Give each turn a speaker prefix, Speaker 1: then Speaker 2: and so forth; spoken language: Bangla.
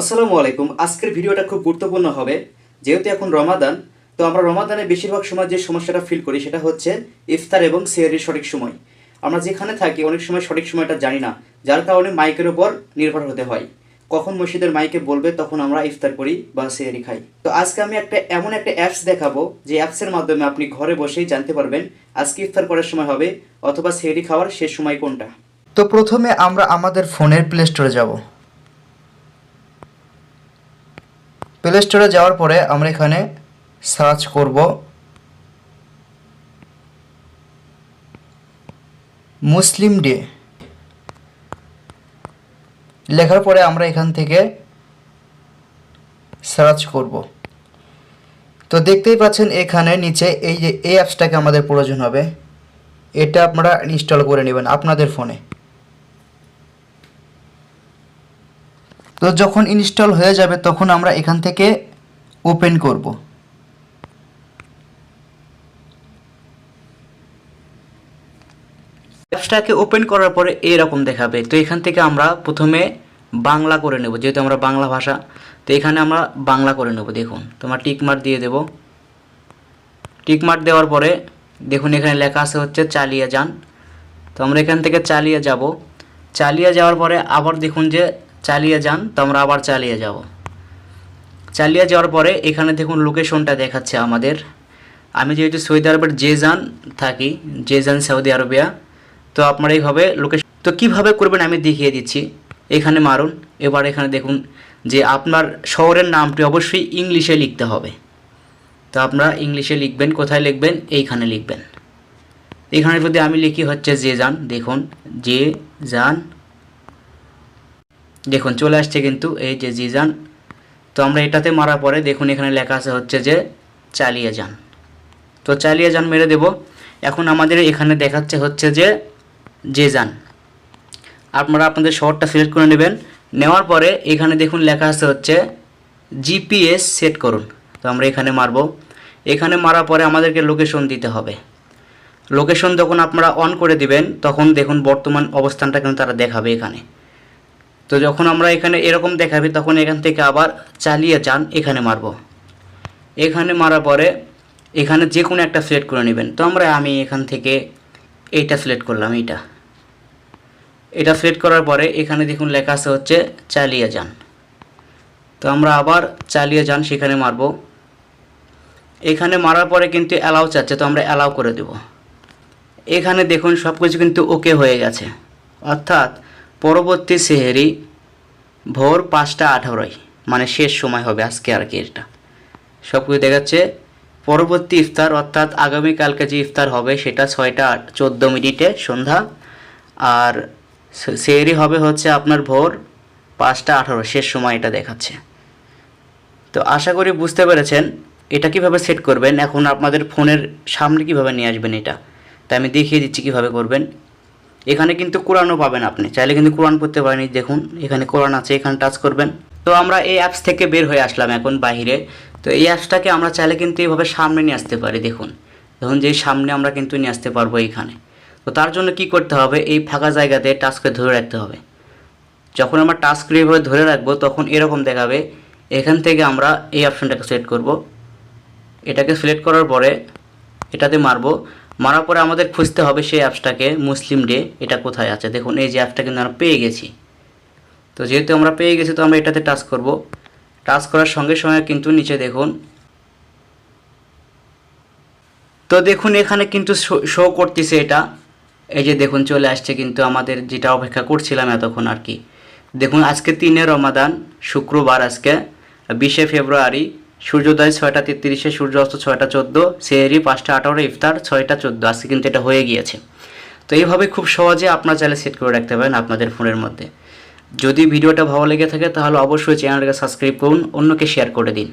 Speaker 1: আসসালামু আলাইকুম। আজকের ভিডিওটা খুব গুরুত্বপূর্ণ হবে। যেহেতু এখন রমাদান, তো আমরা রমাদানে বেশিরভাগ সময় যে সমস্যাটা ফিল করি সেটা হচ্ছে ইফতার এবং সেহরির সঠিক সময়। আমরা যেখানে থাকি অনেক সময় সঠিক সময়টা জানি না, যার কারণে মাইকের উপর নির্ভর হতে হয়। কখন মসজিদের মাইকে বলবে তখন আমরা ইফতার করি বা সেহরি খাই। তো আজকে আমি একটা এমন একটা অ্যাপস দেখাবো, যে অ্যাপসের মাধ্যমে আপনি ঘরে বসেই জানতে পারবেন আজকে ইফতার করার সময় হবে অথবা সেহরি খাওয়ার শেষ সময় কোনটা।
Speaker 2: তো প্রথমে আমরা আমাদের ফোনের প্লে স্টোরে যাব। প্লে স্টোরে যাওয়ার পরে আমরা এখানে সার্চ করব মুসলিম ডে লেখার পরে আমরা এখান থেকে সার্চ করব। তো দেখতেই পাচ্ছেন এখানে নিচে এই যে, এই অ্যাপসটাকে আমাদের প্রয়োজন হবে। এটা আপনারা ইনস্টল করে নেবেন আপনাদের ফোনে তো যখন ইনস্টল হয়ে যাবে, তখন আমরা এখান থেকে ওপেন করব।
Speaker 1: অ্যাপসটাকে ওপেন করার পরে এরকম দেখাবে। তো এখান থেকে আমরা প্রথমে বাংলা করে নেব, যেহেতু আমরা বাংলা ভাষা, তো এখানে আমরা বাংলা করে নেব, দেখুন। তোমার টিক মার্ক দিয়ে দেব। টিক মার্ক দেওয়ার পরে, দেখুন এখানে লেখা আছে হচ্ছে চালিয়ে যান তো আমরা এখান থেকে চালিয়ে যাব। চালিয়ে যাওয়ার পরে আবার দেখুন যে চালিয়ে যান তো আমরা আবার চালিয়ে যাব চালিয়ে যাওয়ার পরে এখানে দেখুন লোকেশনটা দেখাচ্ছে আমাদের। আমি যেহেতু সৌদি আরবের জেজান থাকি, জেজান, সৌদি আরবিয়া, তো আপনারা এইভাবে লোকেশন তো কীভাবে করবেন আমি দেখিয়ে দিচ্ছি। এখানে মারুন, এবার এখানে দেখুন যে আপনার শহরের নামটি অবশ্যই ইংলিশে লিখতে হবে। তো আপনারা ইংলিশে লিখবেন, কোথায় লিখবেন? এইখানে লিখবেন। এখানে যদি আমি লিখি হচ্ছে যে যান দেখুন যে যান দেখুন, চলে আসছে কিন্তু এই যে জিজান। তো আমরা এটাতে মারার পরে দেখুন, এখানে লেখা আছে হচ্ছে যে চালিয়ে যান। তো চালিয়ে যান, মেরে দেব। এখন আমাদের এখানে দেখাচ্ছে হচ্ছে যে যে যান আপনারা আপনাদের শহরটা সিলেক্ট করে নেবেন। নেওয়ার পরে এখানে দেখুন, লেখা আছে হচ্ছে জিপিএস সেট করুন। তো আমরা এখানে মারব। এখানে মারার পরে আমাদেরকে লোকেশন দিতে হবে। লোকেশন যখন আপনারা অন করে দিবেন, তখন দেখুন, বর্তমান অবস্থানটা কিন্তু তারা দেখাবে এখানে। তো যখন আমরা এখানে এরকম দেখাবি, তখন এখান থেকে আবার চালিয়ে যান, এখানে মারব। এখানে মারার পরে এখানে যে কোনো একটা সিলেক্ট করে নেবেন। তো আমরা, আমি এখান থেকে এইটা সিলেক্ট করলাম, এইটা। এটা সিলেক্ট করার পরে এখানে দেখুন লেখা আছে হচ্ছে, চালিয়ে যান। তো আমরা আবার চালিয়ে যান, সেখানে মারব। এখানে মারার পরে কিন্তু অ্যালাউ চাচ্ছে, তো আমরা অ্যালাউ করে দেব। এখানে দেখুন সব কিছু কিন্তু ওকে হয়ে গেছে। অর্থাৎ পরবর্তী সেহেরি ভোর পাঁচটা আঠারোয়। মানে শেষ সময় হবে আজকে আর কি এটা। সব কিছু দেখাচ্ছে, পরবর্তী ইফতার, অর্থাৎ আগামীকালকে যে ইফতার হবে সেটা ছয়টা চোদ্দ মিনিটে সন্ধ্যা। আর সেহেরি হবে হচ্ছে আপনার ভোর পাঁচটা আঠারো শেষ সময় এটা দেখাচ্ছে। তো আশা করি বুঝতে পেরেছেন, এটা কীভাবে সেট করবেন, এখন আপনাদের ফোনের সামনে কীভাবে নিয়ে আসবেন এটা। তাই আমি দেখিয়ে দিচ্ছি কীভাবে করবেন। এখানে কিন্তু কোরআনও পাবেন আপনি। চাইলে কিন্তু কোরআন পড়তে পারেন দেখুন, এখানে কোরআন আছে, এখানে টাচ করবেন। তো আমরা এই অ্যাপস থেকে বের হয়ে আসলাম এখন বাইরে তো এই অ্যাপসটাকে আমরা চাইলে কিন্তু এইভাবে সামনে নিয়ে আসতে পারি, দেখুন। দেখুন যে সামনে আমরা কিন্তু নিয়ে আসতে পারব এইখানে। তো তার জন্য কি করতে হবে? এই ফাঁকা জায়গাতে টাচ করে ধরে রাখতে হবে। যখন আমরা টাচ করে এইভাবে ধরে রাখব, তখন এরকম দেখাবে। এখান থেকে আমরা এই অপশনটাকে সিলেক্ট করব। এটাকে সিলেক্ট করার পরে এটাতে মারবো। মারার পরে আমাদের খুঁজতে হবে সেই অ্যাপসটাকে, মুসলিম ডে, এটা কোথায় আছে? দেখুন, এই যে অ্যাপসটা কিন্তু আমরা পেয়ে গেছি। তো যেহেতু আমরা পেয়ে গেছি, তো আমরা এটাতে টাচ করব। টাচ করার সঙ্গে সঙ্গে কিন্তু নিচে দেখুন। তো দেখুন, এখানে কিন্তু শো করতেছে এটা। এই যে দেখুন, চলে আসছে কিন্তু আমাদের যেটা অপেক্ষা করছিলাম এতক্ষণ আর কি। দেখুন, আজকে তিনে রমাদান, শুক্রবার আজকে, বিশে ফেব্রুয়ারি সূর্যোদয় ছয়টা তেত্রিশে সূর্য অস্ত ছয়টা চোদ্দ, সেহেরি পাঁচটা আঠারো, ইফতার ছয়টা চোদ্দ। আজকে কিন্তু এটা হয়ে গিয়েছে। তো এইভাবে খুব সহজে আপনার চাইলে সেট করে রাখতে পারেন আপনাদের ফোনের মধ্যে। যদি ভিডিওটা ভালো লেগে থাকে তাহলে অবশ্যই চ্যানেলটাকে সাবস্ক্রাইব করুন, অন্যকে শেয়ার করে দিন।